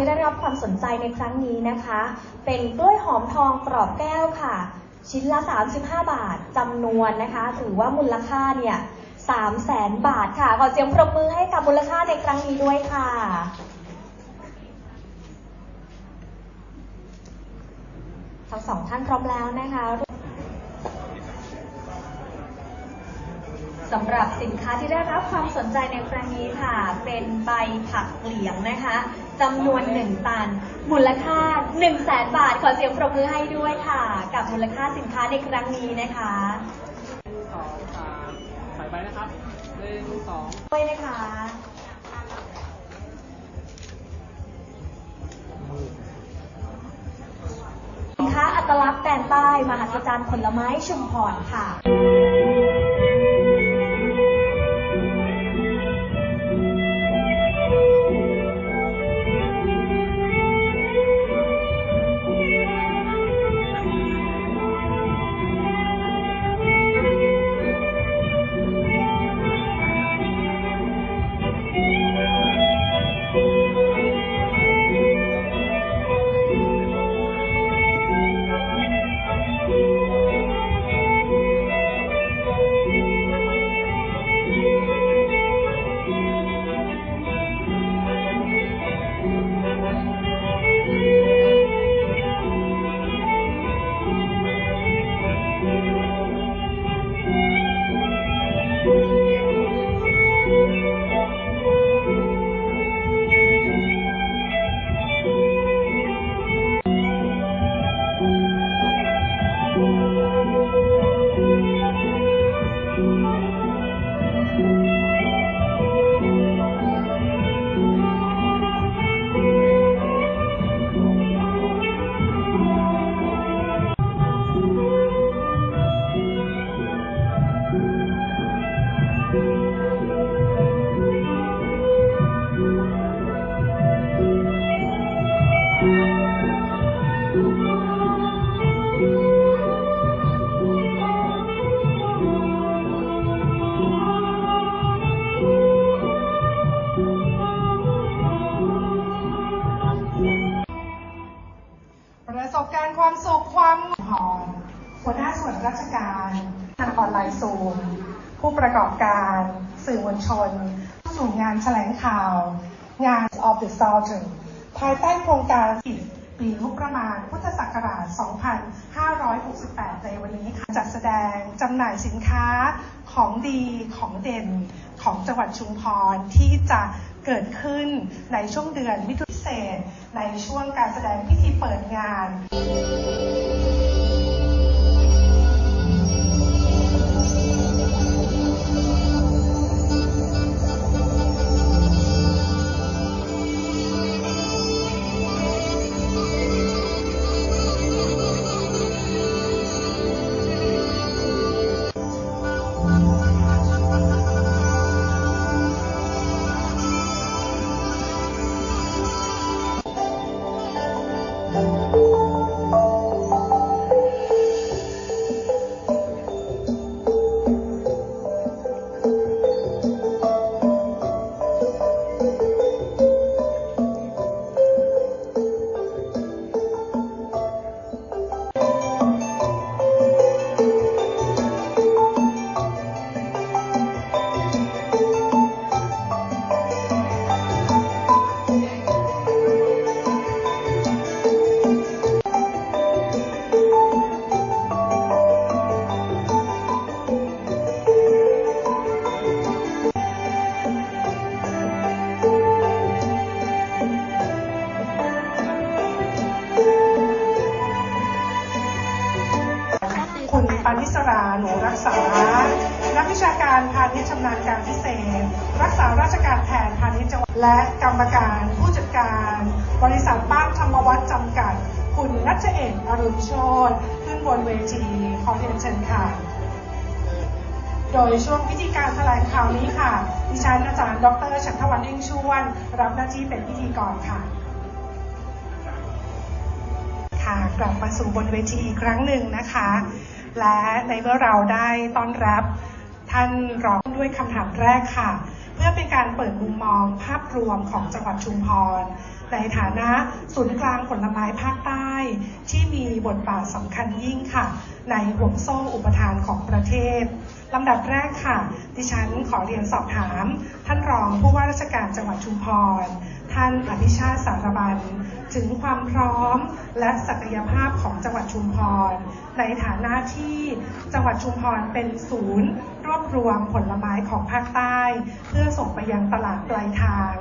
ที่ได้รับความสนใจในครั้งนี้นะคะ เป็นกล้วยหอมทองกรอบแก้วค่ะ ชิ้นละ 35 บาทจำนวนนะคะ ถือว่ามูลค่าเนี่ย3แสนบาทค่ะ ขอเสียงปรบมือให้กับมูลค่าในครั้งนี้ด้วยค่ะทั้งสองท่านพร้อมแล้วนะคะสำหรับสินค้าที่ได้รับความสนใจในครั้งนี้ค่ะ เป็นใบผักเหลียงนะคะ จำนวน 1 ตัน มูลค่า 1 0 0 0 0แสนบาท ขอเสียงปรบมือให้ด้วยค่ะ กับมูลค่าสินค้าในครั้งนี้นะคะหนึ่งสองสามใส่ไปนะครับหนึ่งสองด้วยนะคะสินค้าอัตลักษณ์แดนใต้มหัศจรรย์ผลไม้ชุมพรค่ะประ อมวลชน สู่งานแถลงข่าว งาน of the Southern ภายใต้โครงการปีงบประมาณพุทธศักราช 2568 ในวันนี้ค่ะจัดแสดงจำหน่ายสินค้าของดีของเด่นของจังหวัดชุมพรที่จะเกิดขึ้นในช่วงเดือนมิถุนายนในช่วงการแสดงพิธีเปิดงาน คุณปานิสราหนูรักษา นักวิชาการพาณิชย์ชำนาญการพิเศษ รักษาราชการแทนพาณิชย์จังหวัดและกรรมการผู้จัดการ บริษัทบ้านธรรมวัฒน์จำกัด คุณนัชเอกอรุณโชตขึ้นบนเวทีขอเรียนเชิญค่ะ โดยช่วงพิธีการแถลงข่าวนี้ค่ะ ดิฉันอาจารย์ดรฉันทวันเองชวน รับหน้าที่เป็นพิธีกรค่ะค่ะกลับมาสู่บนเวทีอีกครั้งหนึ่งนะคะ และในเมื่อเราได้ต้อนรับท่านรองด้วยคำถามแรกค่ะ เพื่อเป็นการเปิดมุมมองภาพรวมของจังหวัดชุมพร ในฐานะศูนย์กลางผลไม้ภาคใต้ ที่มีบทบาทสำคัญยิ่งค่ะ ในห่วงโซ่อุปทานของประเทศลำดับแรกค่ะ ดิฉันขอเรียนสอบถาม ท่านรองผู้ว่าราชการจังหวัดชุมพร ท่านอภิชาติสารบัน ถึงความพร้อมและศักยภาพของจังหวัดชุมพร ในฐานะที่จังหวัดชุมพรเป็นศูนย์รวบรวมผลไม้ของภาคใต้ เพื่อส่งไปยังตลาดปลายทาง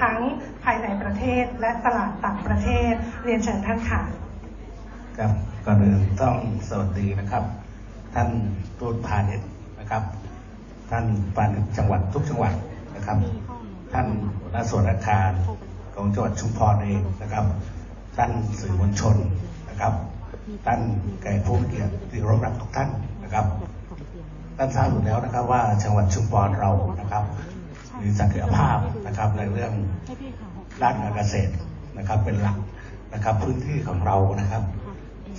ทั้งภายในประเทศและตลาดต่างประเทศ เรียนเชิญท่านค่ะครับก่อนอื่นต้องสวัสดีนะครับ ท่านทูตพาณิชย์นะครับ ท่านพาณิชย์จังหวัดทุกจังหวัดนะครับ ท่านหัวหน้าส่วนราชการของจังหวัดชุมพรเองนะครับ ท่านสื่อมวลชนนะครับ ท่านแก่ผู้เกียรติที่เคารพรักทุกท่านนะครับท่านทราบอยู่แล้วนะครับว่าจังหวัดชุมพรเรานะครับ มีศักยภาพนะครับในเรื่องด้านการเกษตรนะครับเป็นหลักนะครับพื้นที่ของเรานะครับ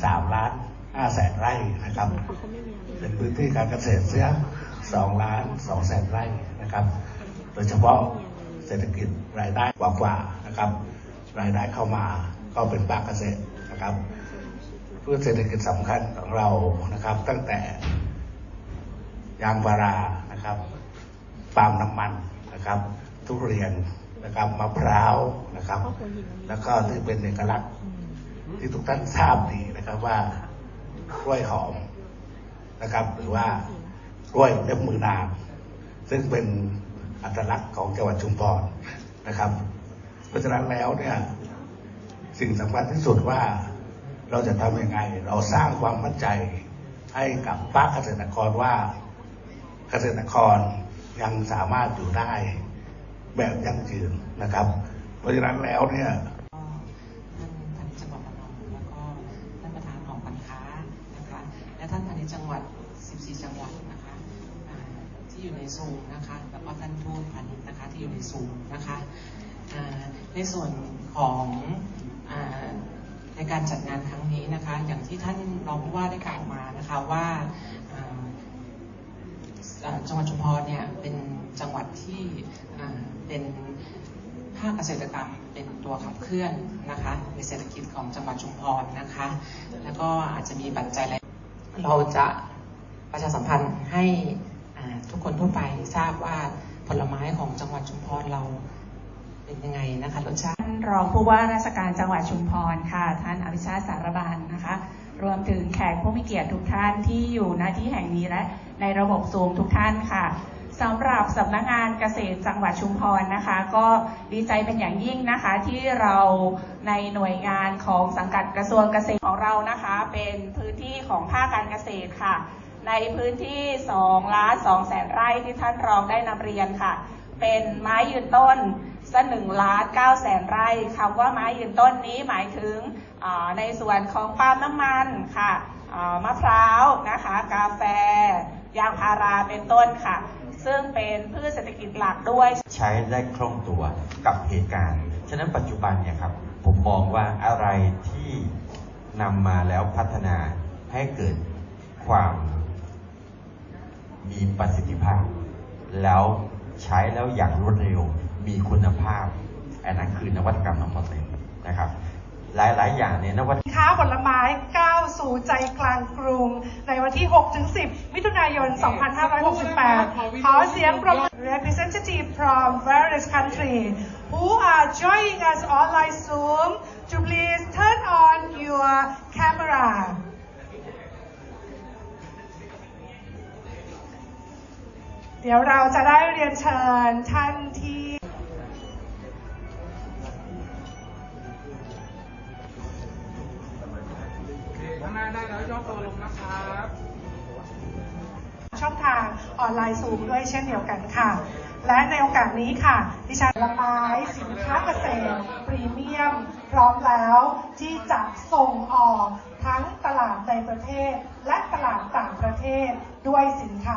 สามล้านห้าแสนไร่นะครับเป็นพื้นที่การเกษตรเสียสองล้านสองแสนไร่นะครับ โดยเฉพาะ เศรษฐกิจรายได้กว่าๆนะครับ รายได้เข้ามาก็เป็นภาคเกษตรนะครับเพื่อเศรษฐกิจสำคัญของเรานะครับ ตั้งแต่ยางพารานะครับปาล์มน้ำมันนะครับ ทุเรียนนะครับมะพร้าวนะครับ แล้วก็ที่เป็นเอกลักษณ์ที่ทุกท่านทราบดีนะครับว่ากล้วยหอมนะครับ หรือว่ากล้วยเล็บมือนางซึ่งเป็น อัตลักษณ์ของจังหวัดชุมพรนะครับ เพราะฉะนั้นแล้วเนี่ยสิ่งสำคัญที่สุดว่าเราจะทำยังไง เราสร้างความมั่นใจให้กับภาคเกษตรกรว่าเกษตรกรยังสามารถอยู่ได้แบบยั่งยืนนะครับ เพราะฉะนั้นแล้วเนี่ย ที่อยู่ในซูมนะคะแล้วก็ท่านทูตพาณิชย์นะคะที่อยู่ในซูมนะคะในส่วนของอในการจัดงานครั้งนี้นะคะ อย่างที่ท่านรองผู้ว่าได้กล่าวมานะคะว่าจังหวัดชุมพรเนี่ยเป็นจังหวัดที่เป็นภาคเกษตรกรรมเป็นตัวขับเคลื่อนนะคะในเศรษฐกิจของจังหวัดชุมพรนะคะ แล้วก็อาจจะมีปัจจัยอะไรเราจะประชาสัมพันธ์ให้ ทุกคนทั่วไปทราบว่าผลไม้ของจังหวัดชุมพรเราเป็นยังไงนะคะรสชาติท่านรองผู้ว่าราชการจังหวัดชุมพรค่ะ ท่านอภิชาติสารบานนะคะ รวมถึงแขกผู้มีเกียรติทุกท่านที่อยู่ณที่แห่งนี้และในระบบซูมทุกท่านค่ะสำหรับสำนักงานเกษตรจังหวัดชุมพรนะคะ ก็ดีใจเป็นอย่างยิ่งนะคะ ที่เราในหน่วยงานของสังกัดกระทรวงเกษตรของเรานะคะ เป็นพื้นที่ของภาคการเกษตรค่ะ ในพื้นที่2ล้าน2แสนไร่ที่ท่านรองได้นำเรียนค่ะ เป็นไม้ยืนต้นสหนึ่งล้านเก้าแสนไร่คำว่าไม้ยืนต้นนี้หมายถึงในส่วนของปาล์มน้ำมันค่ะมะพร้าวนะคะกาแฟ ยางพาราเป็นต้นค่ะ ซึ่งเป็นพืชเศรษฐกิจหลักด้วยใช้ได้คล่องตัวกับเหตุการณ์ ฉะนั้นปัจจุบันเนี่ยครับผมมองว่าอะไรที่นำมาแล้วพัฒนาให้เกิดความ มีประสิทธิภาพ แล้วใช้แล้วอย่างรวดเร็ว มีคุณภาพ อันนั้นคือนวัตกรรมทั้งหมดเลยนะครับหลาย ๆ อย่างเนี่ยนวัตสินค้าผลไม้ก้าวสู่ใจกลางกรุง ในวันที่ 6-10 มิถุนายน 2568 ขอเสียงปรบมือ representative from various countries who are joining us online Zoom to please turn on your camera ดี๋ยวเราจะได้เรียนเชิญท่านที่ข้างหน้าได้แล้วย่อตัวลงนะครับ ช่องทางออนไลน์ซูมด้วยเช่นเดียวกันค่ะ และในโอกาสนี้ค่ะ ดิฉันละไม้สินค้าเกษตรพรีเมียม พร้อมแล้วที่จะส่งออกทั้งตลาดในประเทศ และตลาดต่างประเทศด้วยสินค้า